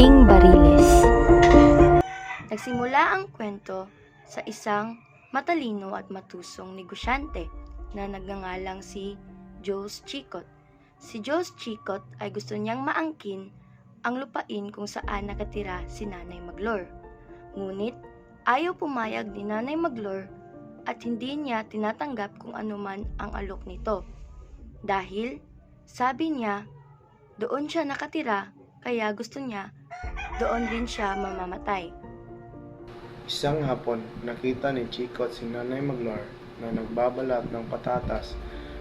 Munting Bariles Nagsimula ang kwento sa isang matalino at matusong negosyante na nagngangalang si Jules Chicot. Si Jules Chicot ay gusto niyang maangkin ang lupain kung saan nakatira si Nanay Maglor. Ngunit ayaw pumayag ni Nanay Maglor at hindi niya tinatanggap kung anuman ang alok nito. Dahil, sabi niya, doon siya nakatira kaya gusto niya doon rin siya mamamatay. Isang hapon, nakita ni Chico at si Nanay Maglor na nagbabalat ng patatas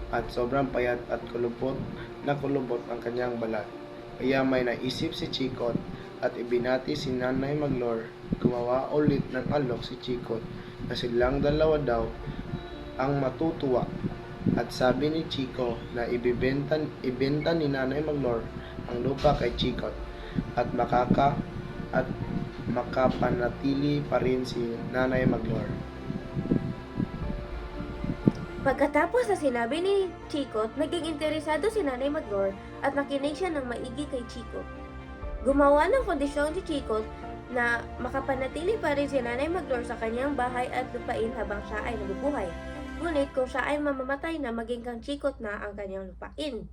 at sobrang payat at kulubot na kulubot ang kanyang balat. Kaya may naisip si Chico at ibinati si Nanay Maglor gumawa ulit ng alok si Chico na silang dalawa daw ang matutuwa. At sabi ni Chico na ibibenta, ibenta ni Nanay Maglor ang lupa kay Chico at makaka at makapanatili pa rin si Nanay Maglor. Pagkatapos na sinabi ni Chikot, naging interesado si Nanay Maglor at nakinig siya ng maigi kay Chikot. Gumawa ng kondisyon si Chikot na makapanatili pa rin si Nanay Maglor sa kanyang bahay at lupain habang siya ay nabubuhay. Ngunit kung siya ay mamamatay na maging kang Chikot na ang kanyang lupain.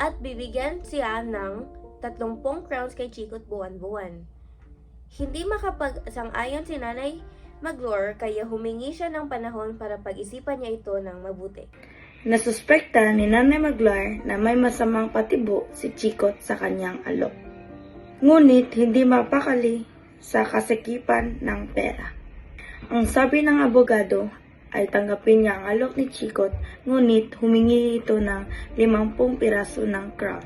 At bibigyan siya ng 30 crowns kay Chikot buwan-buwan. Hindi makapag-sangayon si Nanay Maglor kaya humingi siya ng panahon para pag-isipan niya ito ng mabuti. Nasuspekta ni Nanay Maglar na may masamang patibo si Chikot sa kanyang alok. Ngunit hindi mapakali sa kasikipan ng pera. Ang sabi ng abogado ay tanggapin niya ang alok ni Chikot ngunit humingi ito ng 50 piraso ng crown.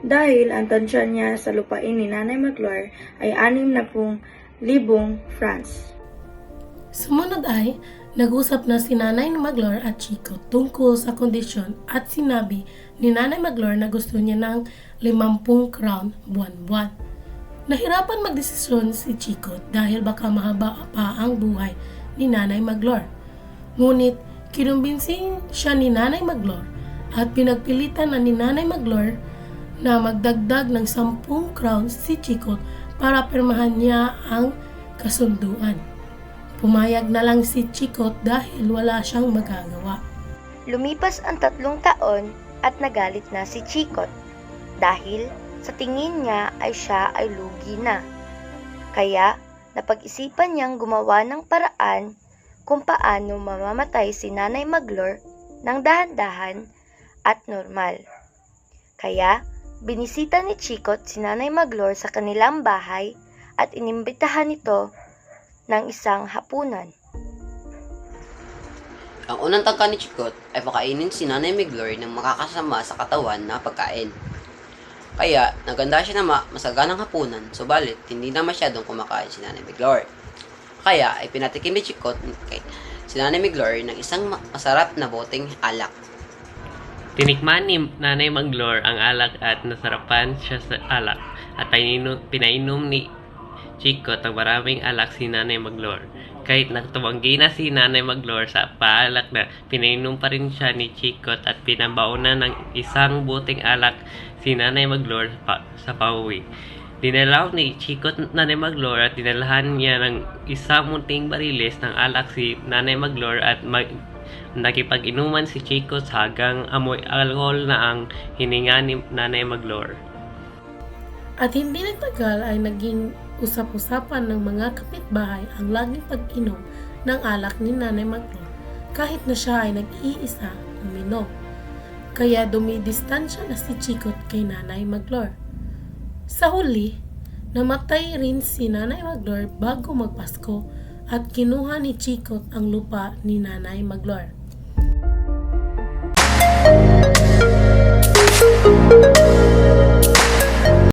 Dahil ang tansya niya sa lupain ni Nanay Maglar ay 60,000 francs. Sumunod ay, nag-usap na si Nanay Maglor at Chico tungkol sa kondisyon at sinabi ni Nanay Maglor na gusto niya ng 50 crown buwan-buwan. Nahirapan magdesisyon si Chico dahil baka mahaba pa ang buhay ni Nanay Maglor. Ngunit kinumbinsin siya ni Nanay Maglor at pinagpilitan na ni Nanay Maglor na magdagdag ng 10 crowns si Chico para pirmahan niya ang kasunduan. Pumayag na lang si Chikot dahil wala siyang magagawa. Lumipas ang tatlong taon at nagalit na si Chikot dahil sa tingin niya ay siya ay lugi na. Kaya napag-isipan niyang gumawa ng paraan kung paano mamamatay si Nanay Maglor ng dahan-dahan at normal. Kaya binisita ni Chikot si Nanay Maglor sa kanilang bahay at inimbitahan ito ng isang hapunan. Ang unang tangka ni Chikot ay pakainin si Nanay Miglor ng makakasama sa katawan na pagkain. Kaya, naganda siya na ma- masaganang hapunan, subalit hindi na masyadong kumakain si Nanay Miglor. Kaya, ay pinatikim ni Chikot kay si Nanay Miglor ng isang ma- masarap na boteng alak. Tinikman ni Nanay Maglor ang alak at nasarapan siya sa alak at pinainom, ni Chico ng maraming alak si Nanay Maglor. Kahit nagtumanggi na si Nanay Maglor sa paalak na pinainom pa rin siya ni Chikot at pinabaunan ng isang buting alak si Nanay Maglor pa, sa pauwi. Dinalaw ni Chikot Nanay Maglor at dinalahan niya ng isang munting bariles ng alak si Nanay Maglor at mag, nakipag-inuman si Chikot hanggang amoy alcohol na ang hininga ni Nanay Maglor. At hindi nagtagal ay naging usap-usapan ng mga kapitbahay ang laging pag-inom ng alak ni Nanay Maglor kahit na siya ay nag-iisa uminom. Kaya dumidistansya na si Chikot kay Nanay Maglor. Sa huli, namatay rin si Nanay Maglor bago magpasko at kinuha ni Chikot ang lupa ni Nanay Maglor.